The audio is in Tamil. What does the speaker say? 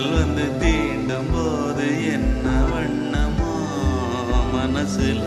கடல் வந்து தீண்டும் போது என்ன வண்ணமோ மனசுல?